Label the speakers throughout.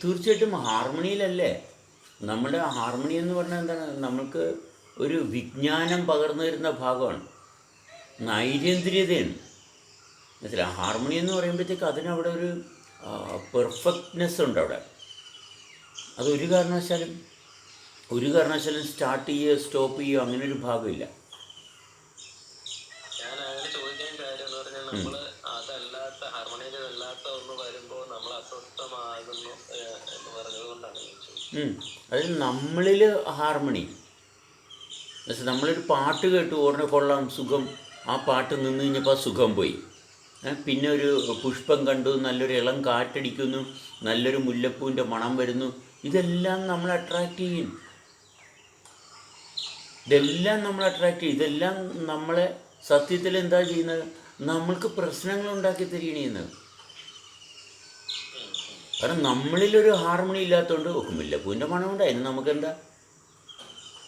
Speaker 1: തീർച്ചയായിട്ടും ഹാർമണിയിലല്ലേ? നമ്മുടെ ഹാർമണി എന്ന് പറഞ്ഞാൽ എന്താണ്? നമ്മൾക്ക് ഒരു വിജ്ഞാനം പകർന്നു തരുന്ന ഭാഗമാണ്. നൈരേന്ദ്രിയതയാണ് മനസ്സിലാ ഹാർമണി എന്ന് പറയുമ്പോഴത്തേക്ക് അതിനവിടെ ഒരു പെർഫെക്റ്റ്നെസ് ഉണ്ട് അവിടെ. അതൊരു കാരണവശാലും ഒരു കാരണവശാലും സ്റ്റാർട്ട് ചെയ്യുകയോ സ്റ്റോപ്പ് ചെയ്യുകയോ അങ്ങനെ ഒരു ഭാഗമില്ല
Speaker 2: ഞാൻ അങ്ങനെ ചോദിക്കാൻ കാര്യം എന്ന് പറഞ്ഞാൽ നമ്മൾ അതല്ലാത്ത ഹാർമോണിയലല്ലാത്ത ഒന്ന് വരുമ്പോൾ നമ്മൾ അസ്വസ്ഥമാകുന്നു ഏഹ്, എന്ന് പറഞ്ഞതുകൊണ്ടാണ് ഞാൻ ചോദിച്ചത്
Speaker 1: ഉം. അത് നമ്മളിൽ ഹാർമണി. എന്നുവെച്ചാൽ നമ്മളൊരു പാട്ട് കേട്ടു ഉടനെ കൊള്ളാം സുഖം. ആ പാട്ട് നിന്ന് കഴിഞ്ഞപ്പോൾ സുഖം പോയി. പിന്നെ ഒരു പുഷ്പം കണ്ടു നല്ലൊരു ഇളം കാറ്റടിക്കുന്നു നല്ലൊരു മുല്ലപ്പൂവിന്റെ മണം വരുന്നു. ഇതെല്ലാം നമ്മൾ അട്രാക്റ്റ് ചെയ്യും. ഇതെല്ലാം നമ്മൾ അട്രാക്റ്റ് ചെയ്യും. ഇതെല്ലാം നമ്മളെ സത്യത്തിൽ എന്താ ചെയ്യുന്നത്? നമ്മൾക്ക് പ്രശ്നങ്ങൾ ഉണ്ടാക്കി തരികയാണ് ചെയ്യുന്നത്. കാരണം നമ്മളിലൊരു ഹാർമണി ഇല്ലാത്തതുകൊണ്ട് മുല്ലപ്പൂവിന്റെ മണമുണ്ട് അതിന് നമുക്കെന്താ?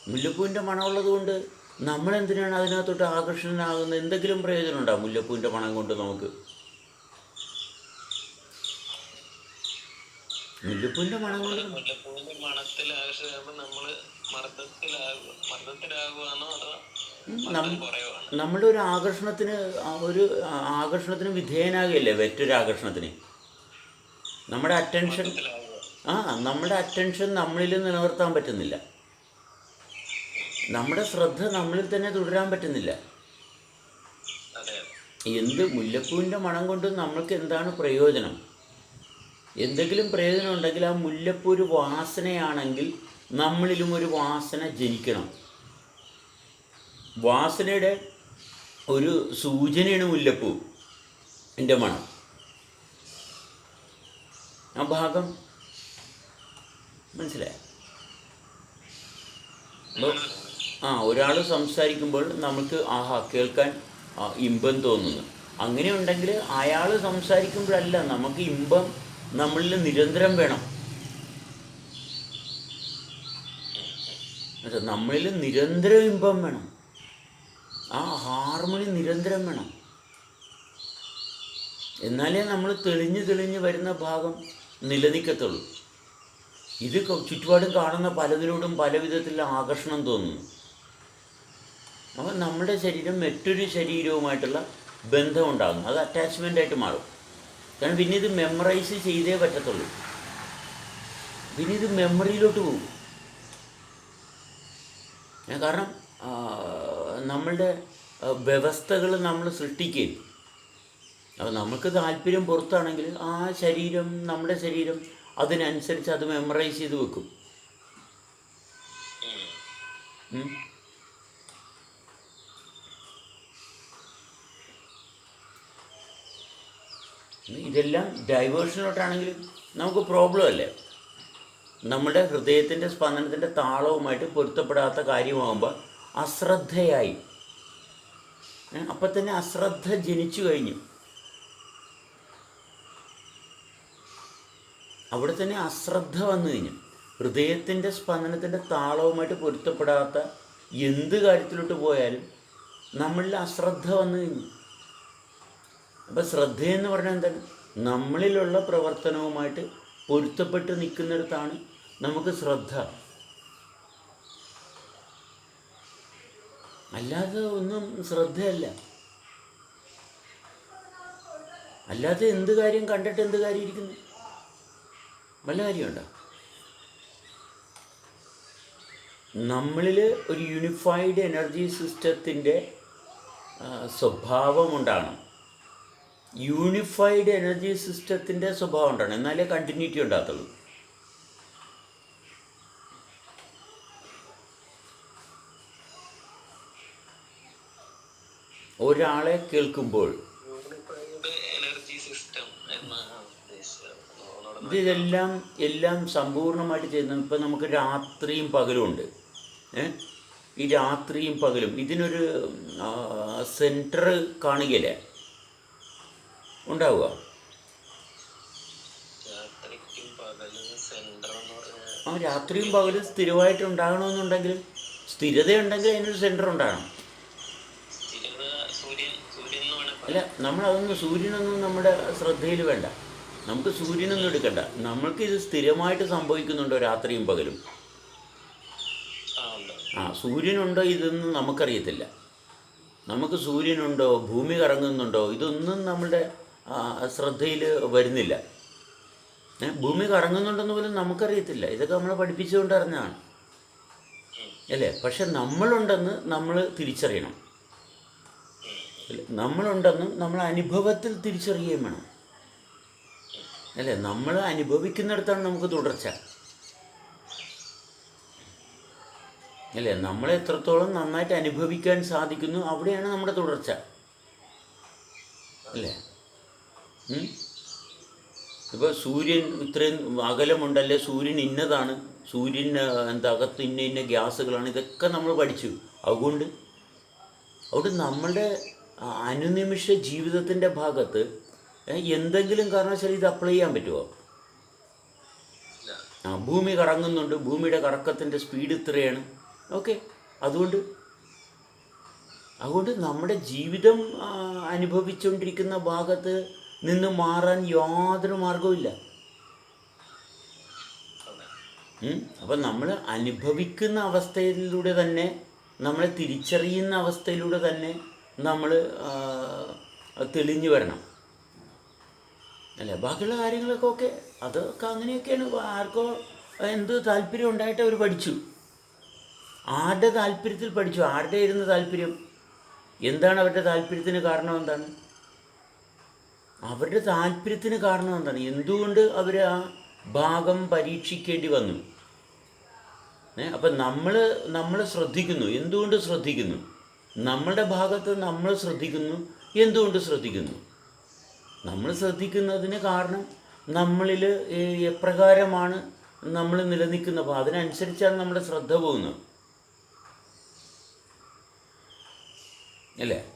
Speaker 1: മുല്ലപ്പൂവിന്റെ മണമുള്ളത് കൊണ്ട് നമ്മളെന്തിനാണ് അതിനകത്തോട്ട് ആകർഷണനാകുന്ന എന്തെങ്കിലും പ്രയോജനം ഉണ്ടോ മുല്ലപ്പൂവിന്റെ മണം കൊണ്ട് നമുക്ക്? മുല്ലപ്പൂവിന്റെ മണം കൊണ്ട് നമ്മുടെ ഒരു ആകർഷണത്തിന് ഒരു ആകർഷണത്തിന് വിധേയനാകുകയല്ലേ? മറ്റൊരു ആകർഷണത്തിന് നമ്മുടെ അറ്റൻഷൻ ആ നമ്മുടെ അറ്റൻഷൻ നമ്മളിൽ നിലനിർത്താൻ പറ്റുന്നില്ല. നമ്മുടെ ശ്രദ്ധ നമ്മളിൽ തന്നെ തുടരാൻ പറ്റുന്നില്ല. എന്ത് മുല്ലപ്പൂവിന്റെ മണം കൊണ്ട് നമ്മൾക്ക് എന്താണ് പ്രയോജനം? എന്തെങ്കിലും പ്രയോജനം ഉണ്ടെങ്കിൽ ആ മുല്ലപ്പൂ ഒരു വാസനയാണെങ്കിൽ നമ്മളിലും ഒരു വാസന ജനിക്കണം. വാസനയുടെ ഒരു സൂചനയാണ് മുല്ലപ്പൂ. എന്റെ മണം. ആ ഭാഗം മനസ്സിലായോ? ആ ഒരാൾ സംസാരിക്കുമ്പോൾ നമുക്ക് ആഹാ കേൾക്കാൻ ഇമ്പം തോന്നുന്നു. അങ്ങനെ ഉണ്ടെങ്കിൽ അയാൾ സംസാരിക്കുമ്പോഴല്ല നമുക്ക് ഇമ്പം നമ്മളിൽ നിരന്തരം വേണം. നമ്മളിൽ നിരന്തരം ഇമ്പം വേണം. ആ ഹാർമണി നിരന്തരം വേണം. എന്നാലേ നമ്മൾ തെളിഞ്ഞ് തെളിഞ്ഞ് വരുന്ന ഭാഗം നിലനിൽക്കത്തുള്ളൂ. ഇത് ചുറ്റുപാടും കാണുന്ന പലതിനോടും പല വിധത്തിലുള്ള ആകർഷണം തോന്നുന്നു. അപ്പം നമ്മുടെ ശരീരം മറ്റൊരു ശരീരവുമായിട്ടുള്ള ബന്ധം ഉണ്ടാകുന്നു അത് അറ്റാച്ച്മെന്റ് ആയിട്ട് മാറും. കാരണം പിന്നെ ഇത് മെമ്മറൈസ് ചെയ്തേ പറ്റത്തുള്ളൂ. പിന്നെ ഇത് മെമ്മറിയിലോട്ട് പോകും. കാരണം നമ്മളുടെ വ്യവസ്ഥകൾ നമ്മൾ സൃഷ്ടിക്കുകയും അപ്പോൾ നമുക്ക് താല്പര്യം പുറത്താണെങ്കിൽ ആ ശരീരം നമ്മുടെ ശരീരം അതിനനുസരിച്ച് അത് മെമ്മറൈസ് ചെയ്ത് വെക്കും. ഇതെല്ലാം ഡൈവേഴ്ഷനിലോട്ടാണെങ്കിലും നമുക്ക് പ്രോബ്ലം അല്ലേ? നമ്മുടെ ഹൃദയത്തിന്റെ സ്പന്ദനത്തിന്റെ താളവുമായിട്ട് പൊരുത്തപ്പെടാത്ത കാര്യമാകുമ്പോൾ അശ്രദ്ധയായി. അപ്പം തന്നെ അശ്രദ്ധ ജനിച്ചു കഴിഞ്ഞു. അവിടെ തന്നെ അശ്രദ്ധ വന്നു കഴിഞ്ഞു. ഹൃദയത്തിന്റെ സ്പന്ദനത്തിന്റെ താളവുമായിട്ട് പൊരുത്തപ്പെടാത്ത എന്ത് കാര്യത്തിലോട്ട് പോയാലും നമ്മളിൽ അശ്രദ്ധ വന്നു കഴിഞ്ഞു. അപ്പം ശ്രദ്ധയെന്ന് പറഞ്ഞാൽ എന്താണ്? നമ്മളിലുള്ള പ്രവർത്തനവുമായിട്ട് പൊരുത്തപ്പെട്ട് നിൽക്കുന്നിടത്താണ് നമുക്ക് ശ്രദ്ധ. അല്ലാതെ ഒന്നും ശ്രദ്ധയല്ല. അല്ലാതെ എന്ത് കാര്യം കണ്ടിട്ട് എന്ത് കാര്യം ഇരിക്കുന്നു? വല്ല കാര്യമുണ്ടോ? നമ്മളിൽ ഒരു യൂണിഫൈഡ് എനർജി സിസ്റ്റത്തിന്റെ സ്വഭാവം ഉണ്ടാകണം യൂണിഫൈഡ് എനർജി സിസ്റ്റത്തിന്റെ സ്വഭാവം ഉണ്ടാണ് എന്നാലേ കണ്ടിന്യൂറ്റി ഉണ്ടാകത്തുള്ളൂ. ഒരാളെ കേൾക്കുമ്പോൾ
Speaker 2: യൂണിഫൈഡ് എനർജി സിസ്റ്റം എന്നാണ് ഉദ്ദേശിച്ചത് ഒന്നുകൂടെ
Speaker 1: ഇത് ഇതെല്ലാം എല്ലാം സമ്പൂർണമായിട്ട് ചെയ്യുന്ന ഇപ്പം നമുക്ക് രാത്രിയും പകലും ഉണ്ട്. ഏ? ഈ രാത്രിയും പകലും. ഇതിനൊരു സെന്റർ കാണുകയില്ലേ ഉണ്ടാവുക. ആ രാത്രിയും പകലും സ്ഥിരമായിട്ട് ഉണ്ടാകണമെന്നുണ്ടെങ്കിൽ സ്ഥിരതയുണ്ടെങ്കിൽ അതിനൊരു സെന്റർ ഉണ്ടാകണം
Speaker 2: സ്ഥിരത സൂര്യൻ സൂര്യൻ എന്ന് വേണേൽ
Speaker 1: അല്ല നമ്മളതൊന്നും സൂര്യനൊന്നും നമ്മുടെ ശ്രദ്ധയിൽ വേണ്ട. നമുക്ക് സൂര്യനൊന്നും എടുക്കണ്ട. നമ്മൾക്ക് ഇത് സ്ഥിരമായിട്ട് സംഭവിക്കുന്നുണ്ടോ രാത്രിയും പകലും?
Speaker 2: ആ
Speaker 1: സൂര്യനുണ്ടോ ഇതൊന്നും നമുക്കറിയത്തില്ല. നമുക്ക് സൂര്യനുണ്ടോ ഭൂമി കറങ്ങുന്നുണ്ടോ ഇതൊന്നും നമ്മുടെ ശ്രദ്ധയിൽ വരുന്നില്ല. ഭൂമി കറങ്ങുന്നുണ്ടെന്ന് പോലും നമുക്കറിയത്തില്ല. ഇതൊക്കെ നമ്മളെ പഠിപ്പിച്ചുകൊണ്ട് അറിഞ്ഞാണ് അല്ലേ? പക്ഷെ നമ്മളുണ്ടെന്ന് നമ്മൾ തിരിച്ചറിയണം? നമ്മളുണ്ടെന്ന് നമ്മൾ അനുഭവത്തിൽ തിരിച്ചറിയുകയും വേണം. അല്ലേ? നമ്മൾ അനുഭവിക്കുന്നിടത്താണ് നമുക്ക് തുടർച്ച. അല്ലേ? നമ്മൾ എത്രത്തോളം നന്നായിട്ട് അനുഭവിക്കാൻ സാധിക്കുന്നു അവിടെയാണ് നമ്മുടെ തുടർച്ച. അല്ലേ? ഇപ്പോൾ സൂര്യൻ ഇത്രയും അകലമുണ്ടല്ലേ? സൂര്യൻ ഇന്നതാണ്. സൂര്യൻ എന്താ അകത്ത് ഇന്ന ഇന്ന ഗ്യാസുകളാണ്. ഇതൊക്കെ നമ്മൾ പഠിച്ചു. അതുകൊണ്ട് അതുകൊണ്ട് നമ്മളുടെ അനുനിമിഷ ജീവിതത്തിന്റെ ഭാഗത്ത് എന്തെങ്കിലും കാരണവശാൽ ഇത് അപ്ലൈ ചെയ്യാൻ പറ്റുമോ ആ ഭൂമി കറങ്ങുന്നുണ്ട് ഭൂമിയുടെ കറക്കത്തിന്റെ സ്പീഡ് ഇത്രയാണ്. ഓക്കെ അതുകൊണ്ട് അതുകൊണ്ട് നമ്മുടെ ജീവിതം അനുഭവിച്ചുകൊണ്ടിരിക്കുന്ന ഭാഗത്ത് നിന്ന് മാറാൻ യാതൊരു മാർഗവുമില്ല അപ്പം നമ്മൾ അനുഭവിക്കുന്ന അവസ്ഥയിലൂടെ തന്നെ നമ്മളെ തിരിച്ചറിയുന്ന അവസ്ഥയിലൂടെ തന്നെ നമ്മൾ തെളിഞ്ഞു വരണം. അല്ലേ? ബാക്കിയുള്ള കാര്യങ്ങളൊക്കെ ഓക്കെ. അതൊക്കെ അങ്ങനെയൊക്കെയാണ്. ആർക്കോ എന്ത് താല്പര്യം ഉണ്ടായിട്ട് അവർ പഠിച്ചു. ആരുടെ താല്പര്യത്തിൽ പഠിച്ചു? ആരുടെ ഇരുന്ന് താല്പര്യം? എന്താണ് അവരുടെ താല്പര്യത്തിന് കാരണം എന്താണ്? അവരുടെ താല്പര്യത്തിന് കാരണം എന്താണ്? എന്തുകൊണ്ട് അവർ ആ ഭാഗം പരീക്ഷിക്കേണ്ടി വന്നു? ഏ? അപ്പം നമ്മൾ നമ്മൾ ശ്രദ്ധിക്കുന്നു. എന്തുകൊണ്ട് ശ്രദ്ധിക്കുന്നു? നമ്മളുടെ ഭാഗത്ത് നമ്മൾ ശ്രദ്ധിക്കുന്നു എന്തുകൊണ്ട് ശ്രദ്ധിക്കുന്നു? നമ്മൾ ശ്രദ്ധിക്കുന്നതിന് കാരണം നമ്മളിൽ എപ്രകാരമാണ് നമ്മൾ നിലനിൽക്കുന്നത്. അപ്പോൾ അതിനനുസരിച്ചാണ് നമ്മുടെ ശ്രദ്ധ പോകുന്നത്. അല്ലേ?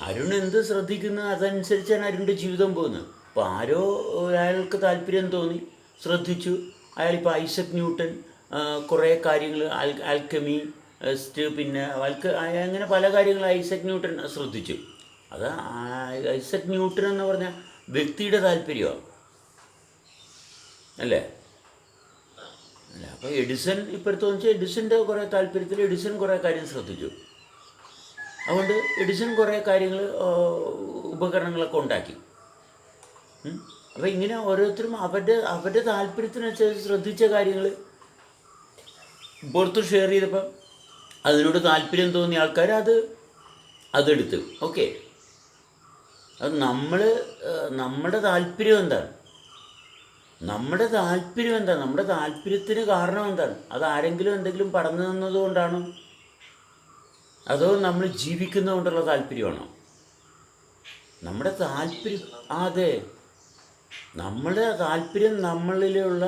Speaker 1: അരുൺ എന്ത് ശ്രദ്ധിക്കുന്നു അതനുസരിച്ചാണ് അരുണിന്റെ ജീവിതം പോകുന്നത്. അപ്പോൾ ആരോ അയാൾക്ക് താല്പര്യം തോന്നി ശ്രദ്ധിച്ചു. അയാളിപ്പോൾ ഐസക് ന്യൂട്ടൻ കുറേ കാര്യങ്ങൾ ആൽ ആൽക്കമി സ്റ്റ് പിന്നെ വൽക്ക് അങ്ങനെ പല കാര്യങ്ങൾ ഐസക് ന്യൂട്ടൺ ശ്രദ്ധിച്ചു. അത് ഐസക് ന്യൂട്ടൺ എന്ന് പറഞ്ഞ വ്യക്തിയുടെ താല്പര്യമാണ് അല്ലേ? അല്ല അപ്പോൾ എഡിസൺ ഇപ്പോഴത്തെ വെച്ചാൽ എഡിസന്റെ കുറേ താല്പര്യത്തിൽ എഡിസൺ കുറേ കാര്യം ശ്രദ്ധിച്ചു. അതുകൊണ്ട് എഡിസൺ കുറേ കാര്യങ്ങൾ ഉപകരണങ്ങളൊക്കെ ഉണ്ടാക്കി. അപ്പോൾ ഇങ്ങനെ ഓരോരുത്തരും അവരുടെ അവരുടെ താല്പര്യത്തിനനുസരിച്ച് ശ്രദ്ധിച്ച കാര്യങ്ങൾ പുറത്ത് ഷെയർ ചെയ്തപ്പം അതിനോട് താല്പര്യം തോന്നിയ ആൾക്കാർ അത് അതെടുത്ത്. ഓക്കെ. അത് നമ്മൾ നമ്മുടെ താല്പര്യം എന്താണ്? നമ്മുടെ താല്പര്യം എന്താണ്? നമ്മുടെ താല്പര്യത്തിന് കാരണം എന്താണ്? അത് ആരെങ്കിലും എന്തെങ്കിലും പറഞ്ഞു തന്നതുകൊണ്ടാണോ അതോ നമ്മൾ ജീവിക്കുന്നതുകൊണ്ടുള്ള താല്പര്യമാണോ? നമ്മുടെ താല്പര്യം അതെ. നമ്മുടെ താല്പര്യം നമ്മളിലുള്ള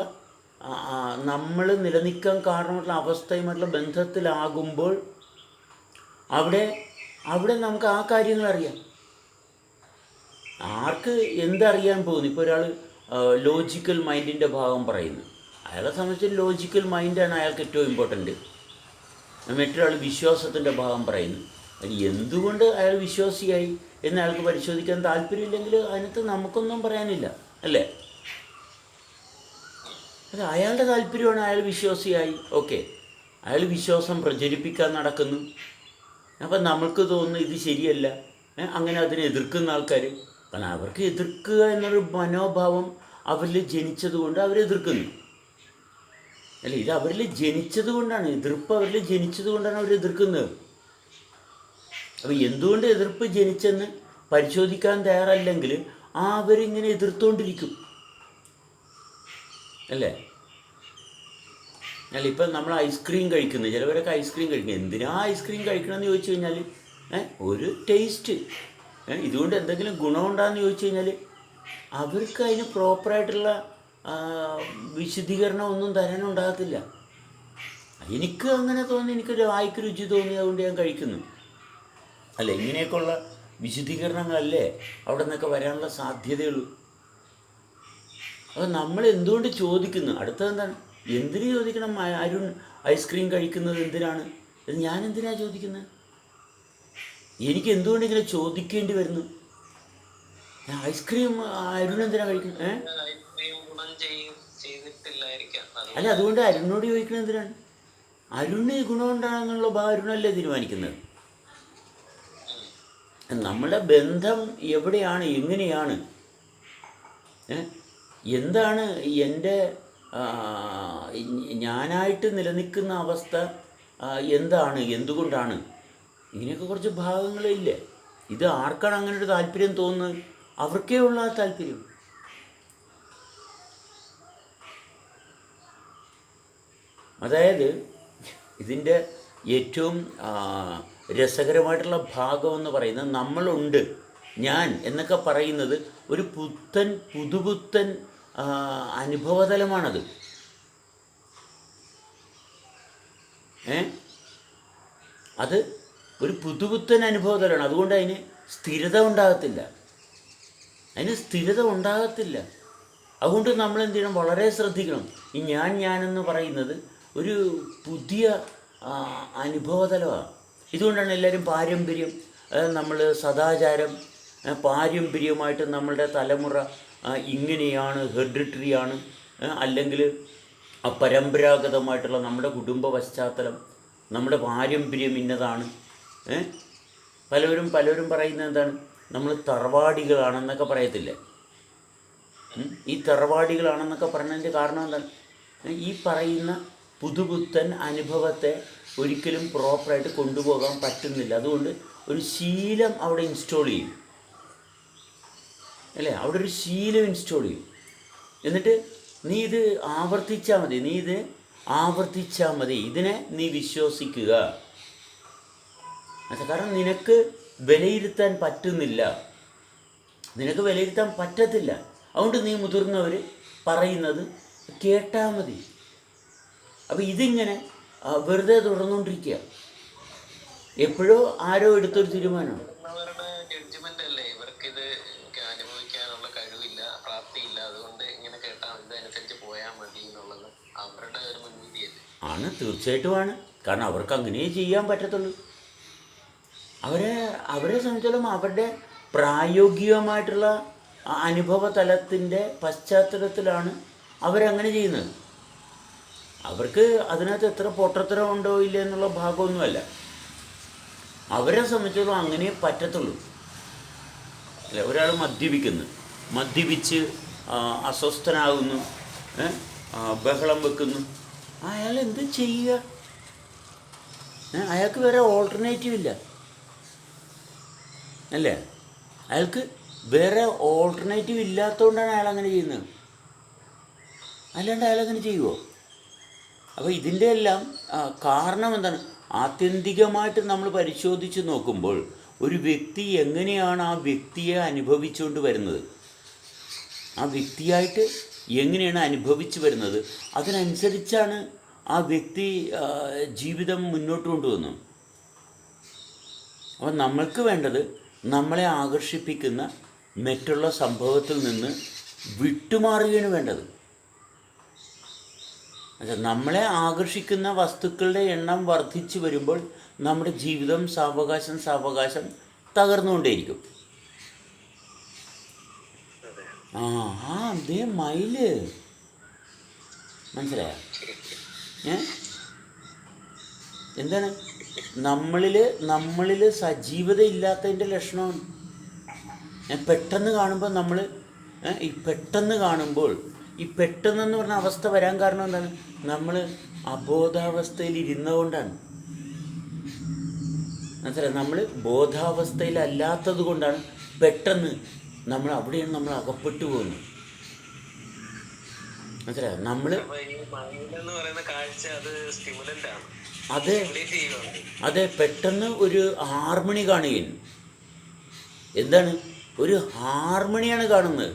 Speaker 1: നമ്മൾ നിലനിൽക്കാൻ കാരണമായിട്ടുള്ള അവസ്ഥയുമായിട്ടുള്ള ബന്ധത്തിലാകുമ്പോൾ അവിടെ അവിടെ നമുക്ക് ആ കാര്യങ്ങൾ അറിയാം. ആർക്ക് എന്തറിയാൻ പോകുന്നു? ഇപ്പോൾ ഒരാൾ ലോജിക്കൽ മൈൻഡിന്റെ ഭാഗം പറയുന്നു. അയാളെ സംബന്ധിച്ച് ലോജിക്കൽ മൈൻഡാണ് അയാൾക്ക് ഏറ്റവും ഇമ്പോർട്ടന്റ് മറ്റൊരാൾ വിശ്വാസത്തിന്റെ ഭാഗം പറയുന്നു. അത് എന്തുകൊണ്ട് അയാൾ വിശ്വാസിയായി എന്ന് അയാൾക്ക് പരിശോധിക്കാൻ താല്പര്യമില്ലെങ്കിൽ അതിനകത്ത് നമുക്കൊന്നും പറയാനില്ല അല്ലേ? അത് അയാളുടെ താല്പര്യമാണ് അയാൾ വിശ്വാസിയായി. ഓക്കെ. അയാൾ വിശ്വാസം പ്രചരിപ്പിക്കാൻ നടക്കുന്നു. അപ്പം നമ്മൾക്ക് തോന്നുന്നു ഇത് ശരിയല്ല. അങ്ങനെ അതിനെ എതിർക്കുന്ന ആൾക്കാർ കാരണം അവർക്ക് എതിർക്കുക എന്നൊരു മനോഭാവം അവരിൽ ജനിച്ചതുകൊണ്ട് അവരെതിർക്കുന്നു അല്ല ഇത് അവരിൽ ജനിച്ചത് കൊണ്ടാണ്. എതിർപ്പ് അവരിൽ ജനിച്ചത് കൊണ്ടാണ് അവർ എതിർക്കുന്നത്. അപ്പോൾ എന്തുകൊണ്ട് എതിർപ്പ് ജനിച്ചെന്ന് പരിശോധിക്കാൻ തയ്യാറല്ലെങ്കിൽ ആ അവരിങ്ങനെ എതിർത്തുകൊണ്ടിരിക്കും അല്ലേ? അല്ല ഇപ്പം നമ്മൾ ഐസ്ക്രീം കഴിക്കുന്നു. ചിലവരൊക്കെ ഐസ്ക്രീം കഴിക്കുന്നു. എന്തിനാ ഐസ്ക്രീം കഴിക്കണമെന്ന് ചോദിച്ചു കഴിഞ്ഞാൽ ഒരു ടേസ്റ്റ് ഇതുകൊണ്ട് എന്തെങ്കിലും ഗുണമുണ്ടാന്ന് ചോദിച്ചു കഴിഞ്ഞാൽ അവർക്ക് അതിന് പ്രോപ്പറായിട്ടുള്ള വിശദീകരണം ഒന്നും തരാനുണ്ടാകത്തില്ല. എനിക്ക് അങ്ങനെ തോന്നി എനിക്കൊരു വായിക്ക് രുചി തോന്നി അതുകൊണ്ട് ഞാൻ കഴിക്കുന്നു. അല്ല ഇങ്ങനെയൊക്കെയുള്ള വിശദീകരണങ്ങളല്ലേ അവിടെ നിന്നൊക്കെ വരാനുള്ള സാധ്യതയുള്ളൂ. അപ്പോൾ നമ്മൾ എന്തുകൊണ്ട് ചോദിക്കുന്നു? അടുത്തത് എന്താണ്? എന്തിനു ചോദിക്കണം? അരുൺ ഐസ്ക്രീം കഴിക്കുന്നത് എന്തിനാണ്? ഇത് ഞാൻ എന്തിനാണ് ചോദിക്കുന്നത് എനിക്ക് എന്തുകൊണ്ട് ഇങ്ങനെ ചോദിക്കേണ്ടി വരുന്നു? ഞാൻ ഐസ്ക്രീം അരുൺ എന്തിനാ കഴിക്കുന്നത് ഏ?
Speaker 2: ഗുണം
Speaker 1: അല്ല അതുകൊണ്ട് അരുണിനോട് ചോദിക്കുന്നത് എന്തിനാണ്? അരുണ് ഗുണമുണ്ടാകുന്നുള്ള ഭാ അരുണല്ലേ തീരുമാനിക്കുന്നത്? നമ്മുടെ ബന്ധം എവിടെയാണ്? എങ്ങനെയാണ്? ഏ? എന്താണ് എന്റെ ഞാനായിട്ട് നിലനിൽക്കുന്ന അവസ്ഥ എന്താണ് എന്തുകൊണ്ടാണ്? ഇങ്ങനെയൊക്കെ കുറച്ച് ഭാഗങ്ങളില്ലേ ഇത് ആർക്കാണ് അങ്ങനെ ഒരു താല്പര്യം തോന്നുന്നത്? അവർക്കേ ഉള്ള ആ താല്പര്യം. അതായത് ഇതിന്റെ ഏറ്റവും രസകരമായിട്ടുള്ള ഭാഗം എന്ന് പറയുന്നത് നമ്മളുണ്ട് ഞാൻ എന്നൊക്കെ പറയുന്നത് ഒരു പുത്തൻ പുതുപുത്തൻ അനുഭവതലമാണത്. ഏ? അത് ഒരു പുതുപുത്തൻ അനുഭവതലമാണ് അതുകൊണ്ട് അതിന് സ്ഥിരത ഉണ്ടാകത്തില്ല. അതിന് സ്ഥിരത ഉണ്ടാകത്തില്ല. അതുകൊണ്ട് നമ്മൾ എന്ത് ചെയ്യണം? വളരെ ശ്രദ്ധിക്കണം. ഈ ഞാൻ ഞാനെന്ന് പറയുന്നത് ഒരു പുതിയ അനുഭവതലമാണ്. ഇതുകൊണ്ടാണ് എല്ലാവരും പാരമ്പര്യം നമ്മൾ സദാചാരം പാരമ്പര്യമായിട്ട് നമ്മളുടെ തലമുറ ഇങ്ങനെയാണ് ഹെറിഡിറ്ററിയാണ് അല്ലെങ്കിൽ ആ പരമ്പരാഗതമായിട്ടുള്ള നമ്മുടെ കുടുംബ പശ്ചാത്തലം നമ്മുടെ പാരമ്പര്യം ഇന്നതാണ്. പലവരും പലവരും പറയുന്നത് എന്താണ്? നമ്മൾ തറവാടികളാണെന്നൊക്കെ പറയത്തില്ലേ? ഈ തറവാടികളാണെന്നൊക്കെ പറഞ്ഞതിന്റെ കാരണം എന്താണ്? ഈ പറയുന്ന പുതുപുത്തൻ അനുഭവത്തെ ഒരിക്കലും പ്രോപ്പറായിട്ട് കൊണ്ടുപോകാൻ പറ്റുന്നില്ല. അതുകൊണ്ട് ഒരു ശീലം അവിടെ ഇൻസ്റ്റോൾ ചെയ്യും. അല്ലേ? അവിടെ ഒരു ശീലം ഇൻസ്റ്റോൾ ചെയ്യും എന്നിട്ട് നീ ഇത് ആവർത്തിച്ചാൽ മതി നീ ഇത് ആവർത്തിച്ചാൽ മതി. ഇതിനെ നീ വിശ്വസിക്കുക. കാരണം നിനക്ക് വിലയിരുത്താൻ പറ്റുന്നില്ല. നിനക്ക് വിലയിരുത്താൻ പറ്റത്തില്ല. അതുകൊണ്ട് നീ മുതിർന്നവർ പറയുന്നത് കേട്ടാൽ മതി. അപ്പോൾ ഇതിങ്ങനെ വെറുതെ തുടർന്നുകൊണ്ടിരിക്കുക എപ്പോഴോ ആരോ എടുത്തൊരു തീരുമാനമാണ്
Speaker 2: അവരുടെ ജഡ്ജ്മെന്റ് അല്ലേ ഇവർക്ക് ഇത് അനുഭവിക്കാനുള്ള കഴിവില്ല പ്രാപ്തിയില്ല അതുകൊണ്ട് ഇങ്ങനെ കേട്ടാൽ ഇതനുസരിച്ച് പോയാൽ മതി എന്നുള്ളത് അവരുടെ ഒരു മുൻവിധിയല്ലേ
Speaker 1: ആണ് തീർച്ചയായിട്ടുമാണ്. കാരണം അവർക്ക് അങ്ങനെ ചെയ്യാൻ പറ്റത്തുള്ളൂ. അവരെ അവരെ സംബന്ധിച്ചോളം അവരുടെ പ്രായോഗികമായിട്ടുള്ള അനുഭവ തലത്തിന്റെ പശ്ചാത്തലത്തിലാണ് അവരങ്ങനെ ചെയ്യുന്നത്. അവർക്ക് അതിനകത്ത് എത്ര പൊട്ടത്തരം ഉണ്ടോ ഇല്ല എന്നുള്ള ഭാഗമൊന്നുമല്ല. അവരെ സംബന്ധിച്ചോളം അങ്ങനെ പറ്റത്തുള്ളൂ. അല്ല ഒരാൾ മദ്യപിക്കുന്നു. മദ്യപിച്ച് അസ്വസ്ഥനാകുന്നു ബഹളം വെക്കുന്നു. അയാൾ എന്ത് ചെയ്യുക? അയാൾക്ക് വേറെ ഓൾട്ടർനേറ്റീവ് ഇല്ല. അല്ലേ? അയാൾക്ക് വേറെ ഓൾട്ടർനേറ്റീവ് ഇല്ലാത്തതുകൊണ്ടാണ് അയാൾ അങ്ങനെ ചെയ്യുന്നത്. അല്ലാണ്ട് അയാൾ അങ്ങനെ ചെയ്യുമോ അപ്പോൾ ഇതിന്റെ എല്ലാം കാരണം എന്താണ്? ആത്യന്തികമായിട്ട് നമ്മൾ പരിശോധിച്ച് നോക്കുമ്പോൾ ഒരു വ്യക്തി എങ്ങനെയാണ് ആ വ്യക്തിയെ അനുഭവിച്ചുകൊണ്ട് വരുന്നത്? ആ വ്യക്തിയായിട്ട് എങ്ങനെയാണ് അനുഭവിച്ചു വരുന്നത്? അതിനനുസരിച്ചാണ് ആ വ്യക്തി ജീവിതം മുന്നോട്ട് കൊണ്ടുവന്നത്. അപ്പം നമ്മൾക്ക് വേണ്ടത് നമ്മളെ ആകർഷിപ്പിക്കുന്ന മറ്റുള്ള സംഭവത്തിൽ നിന്ന് വിട്ടുമാറുകയാണ് വേണ്ടത്. അതെ നമ്മളെ ആകർഷിക്കുന്ന വസ്തുക്കളുടെ എണ്ണം വർദ്ധിച്ചു വരുമ്പോൾ നമ്മുടെ ജീവിതം സാവകാശം സാവകാശം തകർന്നുകൊണ്ടേയിരിക്കും. ആ ദേ മയിൽ. മനസ്സിലായോ? ഏ? എന്താണ്? നമ്മളിൽ നമ്മളിൽ സജീവത ഇല്ലാത്തതിന്റെ ലക്ഷണമാണ് പെട്ടെന്ന് കാണുമ്പോൾ നമ്മൾ ഈ പെട്ടെന്ന് കാണുമ്പോൾ ഈ പെട്ടെന്നെന്ന് പറഞ്ഞ അവസ്ഥ വരാൻ കാരണം എന്താണ്? നമ്മൾ അബോധാവസ്ഥയിൽ ഇരുന്നുകൊണ്ടാണ് മനസ്സിലായി? നമ്മൾ ബോധാവസ്ഥയിലല്ലാത്തത് കൊണ്ടാണ് പെട്ടെന്ന് നമ്മൾ അവിടെയാണ് നമ്മൾ അകപ്പെട്ടു പോകുന്നത്. മനസ്സിലായോ?
Speaker 2: കാഴ്ച അത്
Speaker 1: അതെ പെട്ടെന്ന് ഒരു ഹാർമണി കാണുകയും എന്താണ്? ഒരു ഹാർമണിയാണ് കാണുന്നത്.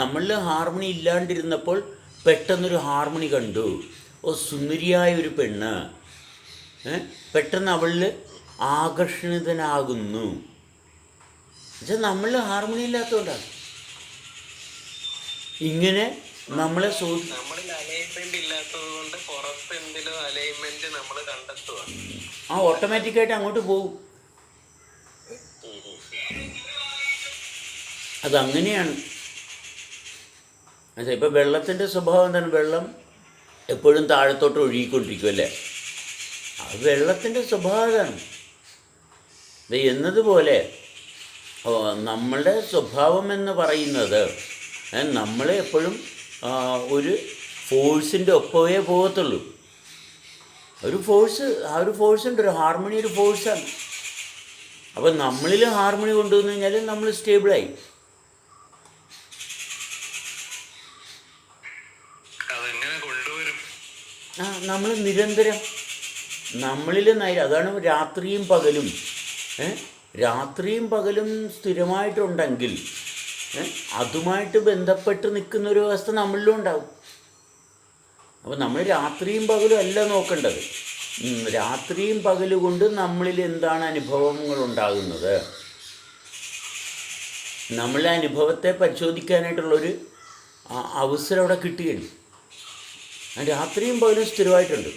Speaker 1: നമ്മളിൽ ഹാർമണി ഇല്ലാണ്ടിരുന്നപ്പോൾ പെട്ടെന്നൊരു ഹാർമണി കണ്ടു. ഓ സുന്ദരിയായ ഒരു പെണ്ണ് പെട്ടെന്ന് അവളിൽ ആകർഷണിതനാകുന്നു എന്നുവെച്ചാൽ നമ്മൾ ഹാർമണി ഇല്ലാത്തതുകൊണ്ടാണ് ഇങ്ങനെ നമ്മളെ ആ
Speaker 2: നമ്മളിൽ അലൈൻമെന്റ് ഇല്ലാത്തതുകൊണ്ട് പുറത്ത് അലൈൻമെന്റ് നമ്മൾ കണ്ടെത്തുക.
Speaker 1: ആ ഓട്ടോമാറ്റിക്കായിട്ട് അങ്ങോട്ട് പോകും അതങ്ങനെയാണ്. അതെ ഇപ്പോൾ വെള്ളത്തിന്റെ സ്വഭാവം എന്താണ്? വെള്ളം എപ്പോഴും താഴത്തോട്ട് ഒഴുകിക്കൊണ്ടിരിക്കും അല്ലേ? അത് വെള്ളത്തിന്റെ സ്വഭാവം അതാണ്. എന്നതുപോലെ നമ്മളുടെ സ്വഭാവം എന്ന് പറയുന്നത് നമ്മളെ എപ്പോഴും ഒരു ഫോഴ്സിന്റെ ഒപ്പമേ പോകത്തുള്ളൂ. ഒരു ഫോഴ്സ് ആ ഒരു ഫോഴ്സ് ഉണ്ട് ഒരു ഹാർമണി ഒരു ഫോഴ്സാണ്. അപ്പം നമ്മളിൽ ഹാർമണി കൊണ്ടുവന്നു കഴിഞ്ഞാൽ നമ്മൾ സ്റ്റേബിളായി. ആ നമ്മൾ നിരന്തരം നമ്മളിൽ നൈ അതാണ് രാത്രിയും പകലും ഏ? രാത്രിയും പകലും സ്ഥിരമായിട്ടുണ്ടെങ്കിൽ അതുമായിട്ട് ബന്ധപ്പെട്ട് നിൽക്കുന്ന ഒരു അവസ്ഥ നമ്മളിലും ഉണ്ടാവും. അപ്പോൾ നമ്മൾ രാത്രിയും പകലും അല്ല നോക്കേണ്ടത്. രാത്രിയും പകലും കൊണ്ട് നമ്മളിൽ എന്താണ് അനുഭവങ്ങൾ ഉണ്ടാകുന്നത്? നമ്മളെ അനുഭവത്തെ പരിശോധിക്കാനായിട്ടുള്ളൊരു അവസരം അവിടെ കിട്ടുകയാണ്. രാത്രിയും പകലും സ്ഥിരമായിട്ടുണ്ട്.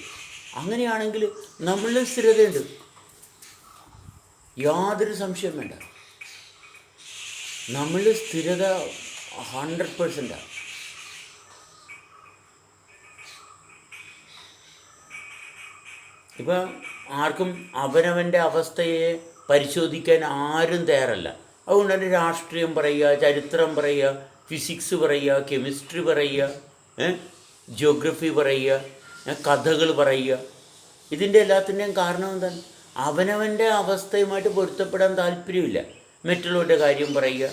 Speaker 1: അങ്ങനെയാണെങ്കിൽ നമ്മളിൽ സ്ഥിരതയുണ്ട്. യാതൊരു സംശയം വേണ്ട. നമ്മൾ സ്ഥിരത ഹൺഡ്രഡ് പേഴ്സന്റാണ് ഇപ്പം ആർക്കും അവനവന്റെ അവസ്ഥയെ പരിശോധിക്കാൻ ആരും തയ്യാറല്ല. അതുകൊണ്ട് തന്നെ രാഷ്ട്രീയം പറയുക ചരിത്രം പറയുക ഫിസിക്സ് പറയുക കെമിസ്ട്രി പറയുക ജിയോഗ്രഫി പറയുക കഥകൾ പറയുക. ഇതിന്റെ എല്ലാത്തിന്റെയും കാരണം എന്താണ്? അവനവന്റെ അവസ്ഥയുമായിട്ട് പൊരുത്തപ്പെടാൻ താല്പര്യമില്ല. മറ്റുള്ളവരുടെ കാര്യം പറയുക.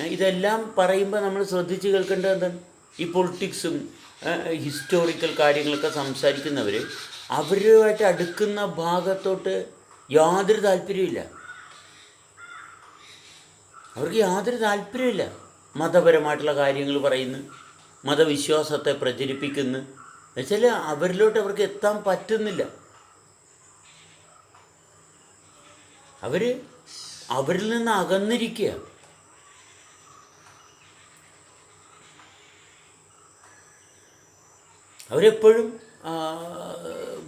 Speaker 1: ഇതെല്ലാം പറയുമ്പോൾ നമ്മൾ ശ്രദ്ധിച്ച് കേൾക്കേണ്ടത് എന്താണ്? ഈ പൊളിറ്റിക്സും ഹിസ്റ്റോറിക്കൽ കാര്യങ്ങളൊക്കെ സംസാരിക്കുന്നവർ അവരുമായിട്ട് അടുക്കുന്ന ഭാഗത്തോട്ട് യാതൊരു താല്പര്യമില്ല അവർക്ക് യാതൊരു താല്പര്യമില്ല മതപരമായിട്ടുള്ള കാര്യങ്ങൾ പറയുന്നു മതവിശ്വാസത്തെ പ്രചരിപ്പിക്കുന്നു. എന്നുവെച്ചാൽ അവരിലോട്ട് അവർക്ക് എത്താൻ പറ്റുന്നില്ല. അവർ അവരിൽ നിന്ന് അകന്നിരിക്കുക. അവരെപ്പോഴും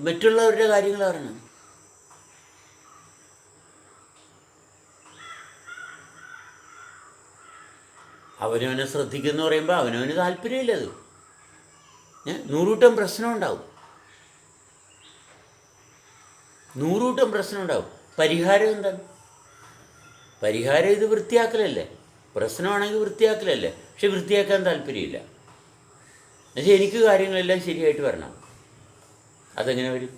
Speaker 1: മറ്റുള്ളവരുടെ കാര്യങ്ങൾ അറിയണം അവനവനെ ശ്രദ്ധിക്കുന്ന പറയുമ്പോൾ അവനവന് താല്പര്യമില്ല അത്. നൂറൂട്ടം പ്രശ്നം ഉണ്ടാവും. നൂറൂട്ടം പ്രശ്നം ഉണ്ടാവും. പരിഹാരം എന്താണ് പരിഹാരം ഇത് വൃത്തിയാക്കലല്ലേ? പ്രശ്നമാണെങ്കിൽ വൃത്തിയാക്കലല്ലേ? പക്ഷെ വൃത്തിയാക്കാൻ താല്പര്യമില്ല. എന്നുവെച്ചാൽ എനിക്ക് കാര്യങ്ങളെല്ലാം ശരിയായിട്ട് വരണം. അതെങ്ങനെ വരും?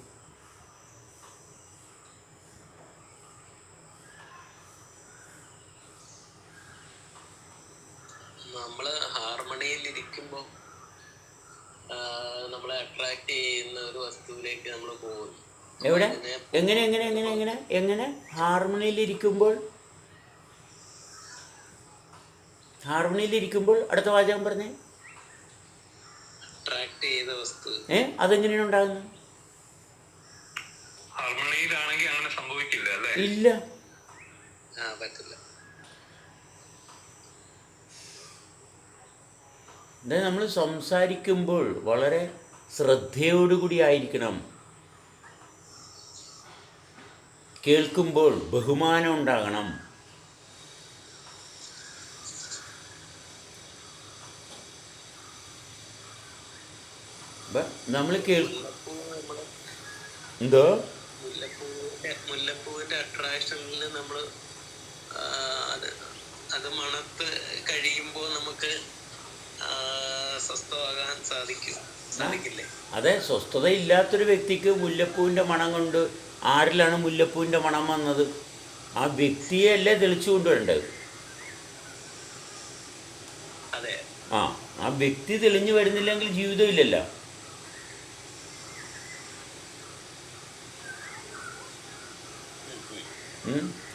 Speaker 2: നമ്മൾ ഹാർമണിയിൽ ഇരിക്കുമ്പോൾ നമ്മളെ അട്രാക്ട് ചെയ്യുന്ന ഒരു വസ്തുവിലേക്ക് നമ്മൾ പോകുന്നു.
Speaker 1: എവിടെ? എങ്ങനെ എങ്ങനെ എങ്ങനെ എങ്ങനെ? എങ്ങനെ? ഹാർമണിയിൽ ഇരിക്കുമ്പോൾ ഹാർമണിയിൽ ഇരിക്കുമ്പോൾ അടുത്ത വാചകം പറഞ്ഞേ. ഏ? അതെങ്ങനെയാണ് ഉണ്ടാകുന്നത്? ഇല്ല. നമ്മൾ സംസാരിക്കുമ്പോൾ വളരെ ശ്രദ്ധയോടുകൂടി ആയിരിക്കണം. കേൾക്കുമ്പോൾ ബഹുമാനം ഉണ്ടാകണം. നമ്മൾ
Speaker 2: കേൾക്കും
Speaker 1: എന്തോ?
Speaker 2: മുല്ലപ്പൂവിന്റെ അട്രാക്ഷനിൽ അട്രാക്ഷനിൽ നമ്മൾ അത് മണത്ത് കഴിയുമ്പോൾ നമുക്ക് സ്വസ്ഥമാകാൻ സാധിക്കും സാധിക്കില്ലേ?
Speaker 1: അതെ സ്വസ്ഥത ഇല്ലാത്തൊരു വ്യക്തിക്ക് മുല്ലപ്പൂവിന്റെ മണം കൊണ്ട് ആരിലാണ് മുല്ലപ്പൂവിന്റെ മണം വന്നത്? ആ വ്യക്തിയെ അല്ലേ തെളിച്ചു കൊണ്ടുവരേണ്ടത്. ആ ആ വ്യക്തി തെളിഞ്ഞു വരുന്നില്ലെങ്കിൽ ജീവിതമില്ലല്ലോ.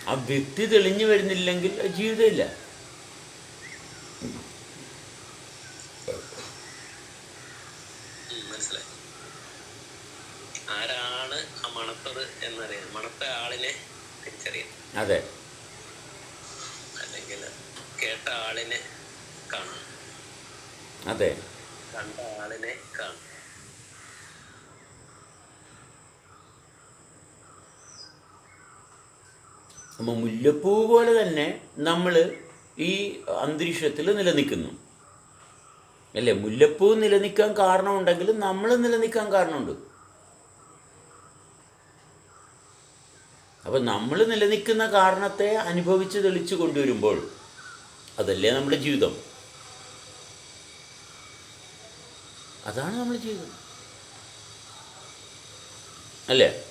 Speaker 1: ആ വ്യക്തി തെളിഞ്ഞു വരുന്നില്ലെങ്കിൽ ജീവിതമില്ല
Speaker 2: ഉം, മനസ്സിലായി ആരാണ് ആ മണത്തത് എന്നറിയാം മണത്ത ആളിനെ തിരിച്ചറിയാം
Speaker 1: അതെ.
Speaker 2: അല്ലെങ്കിൽ കേട്ട ആളിനെ കാണും.
Speaker 1: അതെ.
Speaker 2: കണ്ട ആളിനെ കാണും.
Speaker 1: അപ്പോൾ മുല്ലപ്പൂ പോലെ തന്നെ നമ്മൾ ഈ അന്തരീക്ഷത്തിൽ നിലനിൽക്കുന്നു. അല്ലേ? മുല്ലപ്പൂ നിലനിൽക്കാൻ കാരണമുണ്ടെങ്കിലും നമ്മൾ നിലനിൽക്കാൻ കാരണമുണ്ട്. അപ്പം നമ്മൾ നിലനിൽക്കുന്ന കാരണത്തെ അനുഭവിച്ച് തെളിച്ചു കൊണ്ടുവരുമ്പോൾ അതല്ലേ നമ്മുടെ ജീവിതം? അതാണ് നമ്മുടെ ജീവിതം. അല്ലേ?